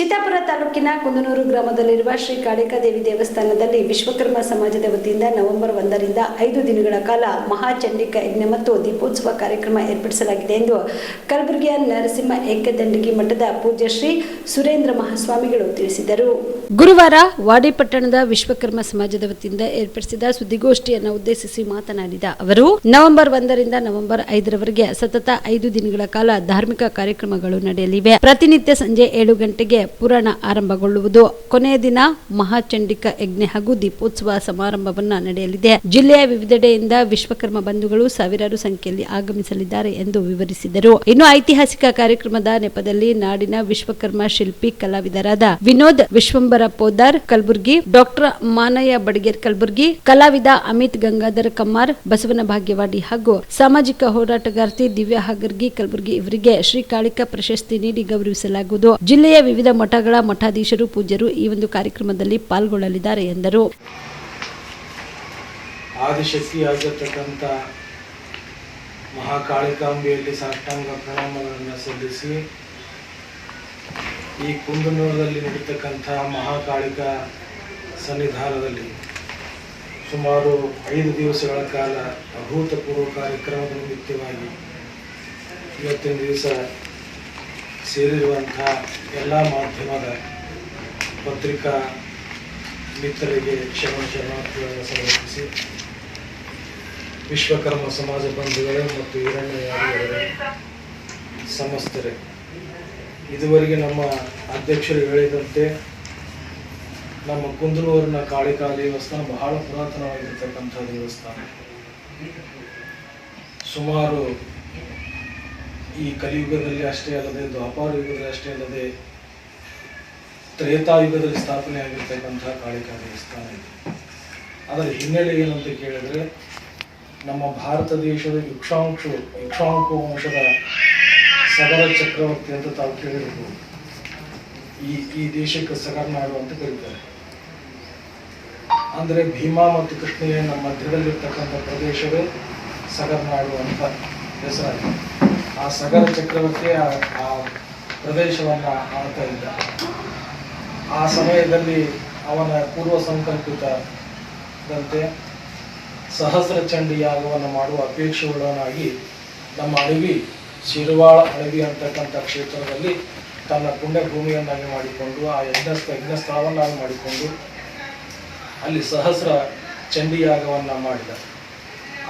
ಚಿತ್ತಾಪುರ ತಾಲೂಕಿನ ಕುಂದನೂರು ಗ್ರಾಮದಲ್ಲಿರುವ ಶ್ರೀ ಕಾಳಿಕಾದೇವಿ ದೇವಸ್ಥಾನದಲ್ಲಿ ವಿಶ್ವಕರ್ಮ ಸಮಾಜದ ವತಿಯಿಂದ ನವೆಂಬರ್ ಒಂದರಿಂದ ಐದು ದಿನಗಳ ಕಾಲ ಮಹಾಚಂಡಿಕ ಯಜ್ಞ ಮತ್ತು ದೀಪೋತ್ಸವ ಕಾರ್ಯಕ್ರಮ ಏರ್ಪಡಿಸಲಾಗಿದೆ ಎಂದು ಕಲಬುರಗಿಯ ನರಸಿಂಹ ಏಕದಂಡಗಿ ಮಠದ ಪೂಜ್ಯ ಶ್ರೀ ಸುರೇಂದ್ರ ಮಹಾಸ್ವಾಮಿಗಳು ತಿಳಿಸಿದರು. ಗುರುವಾರ ವಾಡಿಪಟ್ಟಣದ ವಿಶ್ವಕರ್ಮ ಸಮಾಜದ ವತಿಯಿಂದ ಏರ್ಪಡಿಸಿದ ಸುದ್ದಿಗೋಷ್ಠಿಯನ್ನು ಉದ್ದೇಶಿಸಿ ಮಾತನಾಡಿದ ಅವರು, ನವೆಂಬರ್ ಒಂದರಿಂದ ನವೆಂಬರ್ ಐದರವರೆಗೆ ಸತತ ಐದು ದಿನಗಳ ಕಾಲ ಧಾರ್ಮಿಕ ಕಾರ್ಯಕ್ರಮಗಳು ನಡೆಯಲಿವೆ. ಪ್ರತಿನಿತ್ಯ ಸಂಜೆ ಏಳು ಗಂಟೆಗೆ ಪುರಾಣ ಆರಂಭಗೊಳ್ಳುವುದು. ಕೊನೆಯ ದಿನ ಮಹಾಚಂಡಿಕ ಯಜ್ಞ ಹಾಗೂ ದೀಪೋತ್ಸವ ಸಮಾರಂಭವನ್ನ ನಡೆಯಲಿದೆ. ಜಿಲ್ಲೆಯ ವಿವಿಧೆಡೆಯಿಂದ ವಿಶ್ವಕರ್ಮ ಬಂಧುಗಳು ಸಾವಿರಾರು ಸಂಖ್ಯೆಯಲ್ಲಿ ಆಗಮಿಸಲಿದ್ದಾರೆ ಎಂದು ವಿವರಿಸಿದರು. ಇನ್ನು ಐತಿಹಾಸಿಕ ಕಾರ್ಯಕ್ರಮದ ನೆಪದಲ್ಲಿ ನಾಡಿನ ವಿಶ್ವಕರ್ಮ ಶಿಲ್ಪಿ ಕಲಾವಿದರಾದ ವಿನೋದ್ ವಿಶ್ವಂಬರ ಪೋದಾರ್ ಕಲಬುರ್ಗಿ, ಡಾಕ್ಟರ್ ಮಾನಯ್ಯ ಬಡಗೇರ್ ಕಲಬುರ್ಗಿ, ಕಲಾವಿದ ಅಮಿತ್ ಗಂಗಾಧರ ಕಮ್ಮಾರ್, ಬಸವನ ಭಾಗ್ಯವಾಡಿ ಹಾಗೂ ಸಾಮಾಜಿಕ ಹೋರಾಟಗಾರ್ತಿ ದಿವ್ಯಾ ಹಗರ್ಗಿ ಕಲಬುರ್ಗಿ ಇವರಿಗೆ ಶ್ರೀ ಕಾಳಿಕಾ ಪ್ರಶಸ್ತಿ ನೀಡಿ ಗೌರವಿಸಲಾಗುವುದು. ಜಿಲ್ಲೆಯ ವಿವಿಧ ಮಠಗಳ ಮಠಾಧೀಶರು, ಪೂಜ್ಯರು ಈ ಒಂದು ಕಾರ್ಯಕ್ರಮದಲ್ಲಿ ಪಾಲ್ಗೊಳ್ಳಲಿದ್ದಾರೆ ಎಂದರು. ಆದಿಶಕ್ತಿಯಾಗಿರ್ತಕ್ಕಂಥ ಮಹಾಕಾಳಿಕಾಂಬೆಯಲ್ಲಿ ಸಾಷ್ಟಾಂಗ ಪ್ರಣಾಮಗಳನ್ನು ಸಲ್ಲಿಸಿ, ಈ ಕುಂದನೂರದಲ್ಲಿ ನಡೀತಕ್ಕಂಥ ಮಹಾಕಾಳಿಕ ಸನ್ನಿಧಾನದಲ್ಲಿ ಸುಮಾರು ಐದು ದಿವಸಗಳ ಕಾಲ ಅಭೂತಪೂರ್ವ ಕಾರ್ಯಕ್ರಮದ ನಿಮಿತ್ತವಾಗಿ ಇವತ್ತಿನ ದಿವಸ ಸೇರಿರುವಂಥ ಎಲ್ಲ ಮಾಧ್ಯಮದ ಪತ್ರಿಕಾ ಮಿತ್ರರಿಗೆ ಕ್ಷಮಾ, ಶರಣಾರ್ಥಿಗಳನ್ನು ಸಮರ್ಪಿಸಿ. ವಿಶ್ವಕರ್ಮ ಸಮಾಜ ಬಂಧುಗಳೇ ಮತ್ತು ಹಿರಣ್ಯ ಸಮಸ್ತರೆ. ಸಮಸ್ತರೇ ಇದುವರೆಗೆ ನಮ್ಮ ಅಧ್ಯಕ್ಷರು ಹೇಳಿದಂತೆ ನಮ್ಮ ಕುಂದನೂರಿನ ಕಾಳಿಕಾ ದೇವಸ್ಥಾನ ಬಹಳ ಪುರಾತನವಾಗಿರ್ತಕ್ಕಂಥ ದೇವಸ್ಥಾನ. ಸುಮಾರು ಈ ಕಲಿಯುಗದಲ್ಲಿ ಅಷ್ಟೇ ಅಲ್ಲದೆ, ದ್ವಾಪಾರ ಯುಗದಲ್ಲಿ ಅಷ್ಟೇ ಅಲ್ಲದೆ ತ್ರೇತಾಯುಗದಲ್ಲಿ ಸ್ಥಾಪನೆ ಆಗಿರ್ತಕ್ಕಂಥ ಕಾಳಿಕಾ ದೇವಸ್ಥಾನ ಇದೆ. ಅದರ ಹಿನ್ನೆಲೆ ಏನಂತ ಕೇಳಿದ್ರೆ, ನಮ್ಮ ಭಾರತ ದೇಶದ ಇಕ್ಷಾಂಶು ಯುಕ್ಷಾಂಕು ವಂಶದ ಸಗರ ಚಕ್ರವರ್ತಿ ಅಂತ ತಾವು ಕೇಳಿರ್ಬೋದು. ಈ ಈ ದೇಶಕ್ಕೆ ಸಗರ್ನಾಡು ಅಂತ ಕರೀತಾರೆ. ಅಂದ್ರೆ ಭೀಮಾ ಮತ್ತು ಕೃಷ್ಣೆಯ ನಮ್ಮ ಮಧ್ಯದಲ್ಲಿರ್ತಕ್ಕಂಥ ಪ್ರದೇಶವೇ ಸಗರ್ನಾಡು ಅಂತ ಹೆಸರಾಗಿದೆ. ಆ ಸಗರ ಚಕ್ರವರ್ತಿ ಆ ಪ್ರದೇಶವನ್ನ ಆಳ್ತಾ ಇದ್ದ. ಆ ಸಮಯದಲ್ಲಿ ಅವನ ಪೂರ್ವ ಸಂಕಲ್ಪಿತದಂತೆ ಸಹಸ್ರ ಚಂಡಿ ಯಾಗವನ್ನು ಮಾಡುವ ಅಪೇಕ್ಷೆಯುಳ್ಳವನಾಗಿ ನಮ್ಮ ಅಡವಿ ಶಿರವಾಳ ಅಡವಿ ಅಂತಕ್ಕಂಥ ಕ್ಷೇತ್ರದಲ್ಲಿ ತನ್ನ ಪುಣ್ಯ ಭೂಮಿಯನ್ನಾಗಿ ಮಾಡಿಕೊಂಡು, ಆ ಯಜ್ಞಸ್ಥ ಯಜ್ಞ ಸ್ಥಳವನ್ನಾಗಿ ಮಾಡಿಕೊಂಡು ಅಲ್ಲಿ ಸಹಸ್ರ ಚಂಡಿ ಯಾಗವನ್ನು ಮಾಡಿದ.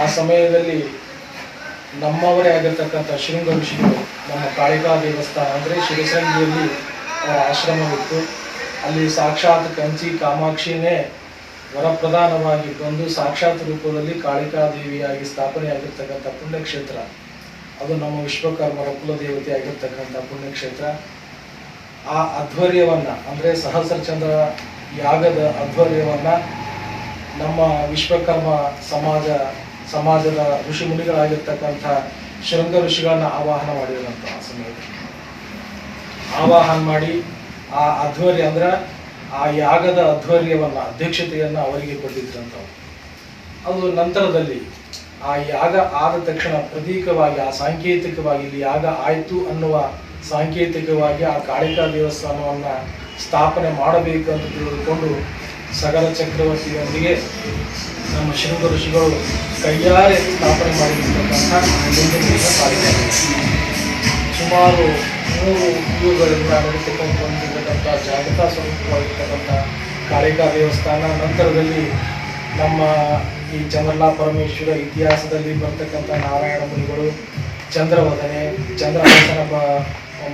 ಆ ಸಮಯದಲ್ಲಿ ನಮ್ಮವರೇ ಆಗಿರ್ತಕ್ಕಂಥ ಶೃಂಗ ಋಷಿಗಳು ನಮ್ಮ ಕಾಳಿಕಾ ದೇವಸ್ಥಾನ ಅಂದರೆ ಶಿವಸಂಗಿಯಲ್ಲಿ ಆಶ್ರಮವಿತ್ತು. ಅಲ್ಲಿ ಸಾಕ್ಷಾತ್ ಕಂಚಿ ಕಾಮಾಕ್ಷಿನೇ ವರಪ್ರಧಾನವಾಗಿ ಬಂದು ಸಾಕ್ಷಾತ್ ರೂಪದಲ್ಲಿ ಕಾಳಿಕಾ ದೇವಿಯಾಗಿ ಸ್ಥಾಪನೆಯಾಗಿರ್ತಕ್ಕಂಥ ಪುಣ್ಯಕ್ಷೇತ್ರ. ಅದು ನಮ್ಮ ವಿಶ್ವಕರ್ಮರ ಕುಲದೇವತೆ ಆಗಿರ್ತಕ್ಕಂಥ ಪುಣ್ಯಕ್ಷೇತ್ರ. ಆ ಅಧ್ವರ್ಯವನ್ನು ಅಂದರೆ ಸಹಸ್ರಚಂದ್ರ ಯಾಗದ ಅಧ್ವರ್ಯವನ್ನು ನಮ್ಮ ವಿಶ್ವಕರ್ಮ ಸಮಾಜ ಸಮಾಜದ ಋಷಿ ಮುನಿಗಳಾಗಿರ್ತಕ್ಕಂಥ ಶೃಂಗ ಋಷಿಗಳನ್ನ ಆವಾಹನ ಮಾಡಿದಂಥ ಆ ಸಮಯದಲ್ಲಿ. ಆವಾಹನ ಮಾಡಿ ಆ ಅಧ್ವರ್ಯ ಅಂದ್ರೆ ಆ ಯಾಗದ ಅಧ್ವರ್ಯವನ್ನ, ಅಧ್ಯಕ್ಷತೆಯನ್ನು ಅವರಿಗೆ ಕೊಟ್ಟಿದ್ರಂತ ಅದು ನಂತರದಲ್ಲಿ ಆ ಯಾಗ ಆದ ತಕ್ಷಣ ಪ್ರತೀಕವಾಗಿ, ಆ ಸಾಂಕೇತಿಕವಾಗಿ ಇಲ್ಲಿ ಯಾಗ ಆಯ್ತು ಅನ್ನುವ ಸಾಂಕೇತಿಕವಾಗಿ ಆ ಕಾಳಿಕಾ ದೇವಸ್ಥಾನವನ್ನ ಸ್ಥಾಪನೆ ಮಾಡಬೇಕು ಅಂತ ತಿಳಿದುಕೊಂಡು ಸಗರ ಚಕ್ರವರ್ತಿಯೊಂದಿಗೆ ನಮ್ಮ ಶೃಂಗ ಋಷಿಗಳು ಕೈಯಾರೆ ಸ್ಥಾಪನೆ ಮಾಡಿರ್ತಕ್ಕಂಥ ದೇವಸ್ಥಾನ. ಸುಮಾರು ಮೂರು ಯುಗಗಳಿಂದ ನಡೆಸಿಕೊಂಡು ಬಂದಿರತಕ್ಕಂಥ ಜಾಗೃತಾ ಸ್ವರೂಪವಾಗಿರ್ತಕ್ಕಂಥ ಕಾಳಿಕಾ ದೇವಸ್ಥಾನ, ನಂತರದಲ್ಲಿ ನಮ್ಮ ಈ ಚಂದ್ರಲಾ ಪರಮೇಶ್ವರ ಇತಿಹಾಸದಲ್ಲಿ ಬರ್ತಕ್ಕಂಥ ನಾರಾಯಣ ಮುನಿಗಳು, ಚಂದ್ರವದನೆ ಚಂದ್ರಹಾಸನ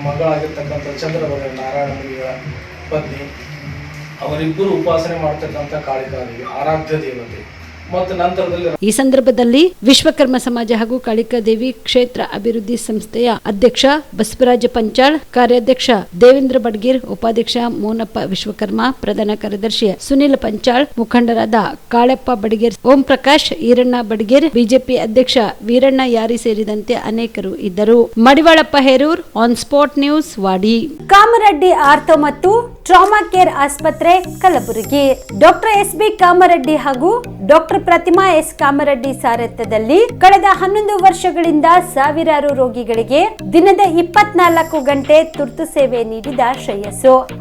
ಮಗಳಾಗಿರ್ತಕ್ಕಂಥ ಚಂದ್ರವದನೆ ನಾರಾಯಣ ಮುನಿಗಳ ಪತ್ನಿ ಅವರಿಬ್ಬರು ಉಪಾಸನೆ ಮಾಡ್ತಕ್ಕಂಥ ಕಾಳಿಕಾದೇವಿ ಆರಾಧ್ಯ ದೇವತೆ. ಮತ್ತು ನಂತರದಲ್ಲಿ ಈ ಸಂದರ್ಭದಲ್ಲಿ ವಿಶ್ವಕರ್ಮ ಸಮಾಜ ಹಾಗೂ ಕಾಳಿಕಾದೇವಿ ಕ್ಷೇತ್ರ ಅಭಿವೃದ್ಧಿ ಸಂಸ್ಥೆಯ ಅಧ್ಯಕ್ಷ ಬಸವರಾಜ ಪಂಚಾಳ್ ಕಾರ್ಯಾಧ್ಯಕ್ಷ ದೇವೇಂದ್ರ ಬಡ್ಗೀರ್ ಉಪಾಧ್ಯಕ್ಷ ಮೋನಪ್ಪ ವಿಶ್ವಕರ್ಮ ಪ್ರಧಾನ ಕಾರ್ಯದರ್ಶಿ ಸುನಿಲ್ ಪಂಚಾಳ್ ಮುಖಂಡರಾದ ಕಾಳೆಪ್ಪ ಬಡಗೇರ್ ಓಂ ಪ್ರಕಾಶ್ ಈರಣ್ಣ ಬಡಗೇರ್ ಬಿಜೆಪಿ ಅಧ್ಯಕ್ಷ ವೀರಣ್ಣ ಯಾರಿ ಸೇರಿದಂತೆ ಅನೇಕರು ಇದ್ದರು. Madivalappa Herur on spot news Wadi. Kamareddy ortho ಮತ್ತು ಟ್ರಾಮಾ ಕೇರ್ ಆಸ್ಪತ್ರೆ Kalaburagi. Doctor S B Kamareddy ಹಾಗೂ ಡಾಕ್ಟರ್ ಪ್ರತಿಮಾ ಎಸ್ ಕಾಮರೆಡ್ಡಿ ಸಾರಥ್ಯದಲ್ಲಿ ಕಳೆದ ಹನ್ನೊಂದು ವರ್ಷಗಳಿಂದ ಸಾವಿರಾರು ರೋಗಿಗಳಿಗೆ ದಿನದ ಇಪ್ಪತ್ನಾಲ್ಕು ಗಂಟೆ ತುರ್ತು ಸೇವೆ ನೀಡಿದ ಶ್ರೇಯಸ್ಸು.